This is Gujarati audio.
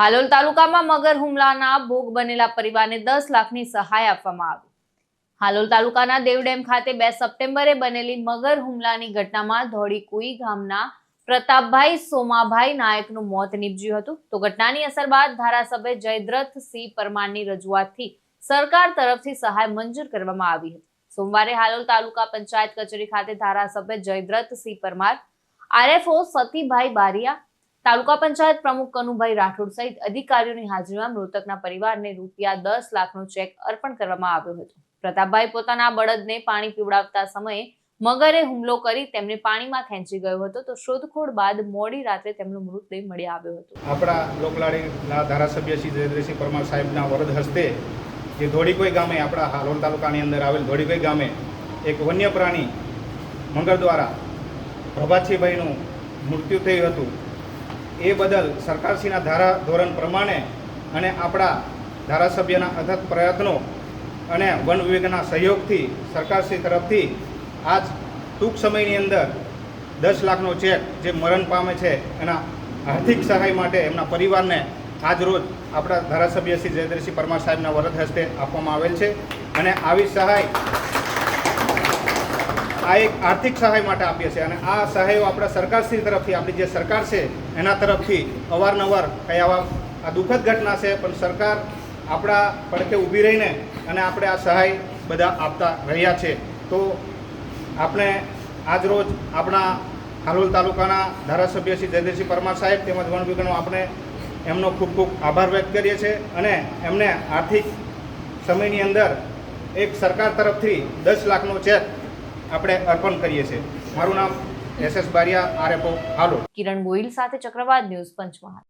હાલોલ તાલુકામાં મગર હુમલાના ભોગ બનેલા પરિવારને દસ લાખની સહાય આપવામાં આવી. હાલોલ તાલુકાના દેવડેમ ખાતે બે સપ્ટેમ્બરે બનેલી મગર હુમલાની ઘટનામાં ધોળીકુઈ ગામના પ્રતાપભાઈ સોમાભાઈ નાયકનું મોત નીપજ્યું હતું. તો ઘટનાની અસર બાદ ધારાસભ્ય જયદ્રથસિંહ પરમારની રજૂઆતથી સરકાર તરફથી સહાય મંજૂર કરવામાં આવી હતી. સોમવારે હાલોલ તાલુકા પંચાયત કચેરી ખાતે ધારાસભ્ય જયદ્રથસિંહ પરમાર, આરએફઓ સતીભાઈ બારિયા તાલુકા પંચાયત પ્રમુખ કનુભાઈ રાઠોડ સહિત અધિકારીઓની હાજરીમાં મૃતકના પરિવારને રૂપિયા દસ લાખનો ચેક અર્પણ કરવામાં આવ્યો હતો. પ્રતાપભાઈ પોતાના બળદને પાણી પીવડાવતા સમયે મગરે હુમલો કરી તેમને પાણીમાં ખેંચી ગયો હતો તો શોધખોળ બાદ મોડી રાત્રે તેમનો મૃતદેહ મળી આવ્યો હતો. આપણા લોકલાડીના ધારાસભ્ય શ્રી જયદ્રસિંહ પરમાર સાહેબના વરદ હસ્તે જે ધોળીકોઈ ગામે, આપણા હાલોલ તાલુકાની અંદર આવેલ ધોળીકોઈ ગામે એક વન્ય પ્રાણી મંગળ દ્વારા પ્રભાતસિંહભાઈનું મૃત્યુ થયું હતું. એ બદલ સરકારશ્રીના ધારા ધોરણ પ્રમાણે અને આપણા ધારાસભ્યના અથત પ્રયત્નો અને વન વિભાગના સહયોગથી સરકારશ્રી તરફથી આજ ટૂંક સમયની અંદર દસ લાખનો ચેક જે મરણ પામે છે એના આર્થિક સહાય માટે એમના પરિવારને આજ રોજ આપણા ધારાસભ્ય શ્રી જયદ્રસિંહ પરમાર સાહેબના વરદ હસ્તે આપવામાં આવેલ છે. અને આવી સહાય આ એક આર્થિક સહાય માટે આપીએ છીએ અને આ સહાયો આપણા સરકારશ્રી તરફથી, આપણી જે સરકાર છે, એના તરફથી અવારનવાર કંઈ આવા આ દુઃખદ ઘટના છે, પણ સરકાર આપણા પડખે ઊભી રહીને અને આપણે આ સહાય બધા આપતા રહ્યા છે. તો આપણે આજરોજ આપણા હાલોલ તાલુકાના ધારાસભ્ય શ્રી જયદેવસિંહ પરમાર સાહેબ તેમજ વન વિભાગનો આપણે એમનો ખૂબ ખૂબ આભાર વ્યક્ત કરીએ છીએ અને એમને આર્થિક સમયની અંદર એક સરકાર તરફથી દસ લાખનો ચેક આપણે અર્પણ કરીએ છીએ. મારું નામ એસ એસ બારિયા આરએફઓ હાલો. કિરણ ગોહિલ સાથે ચક્રવાત ન્યૂઝ પંચમહાલ.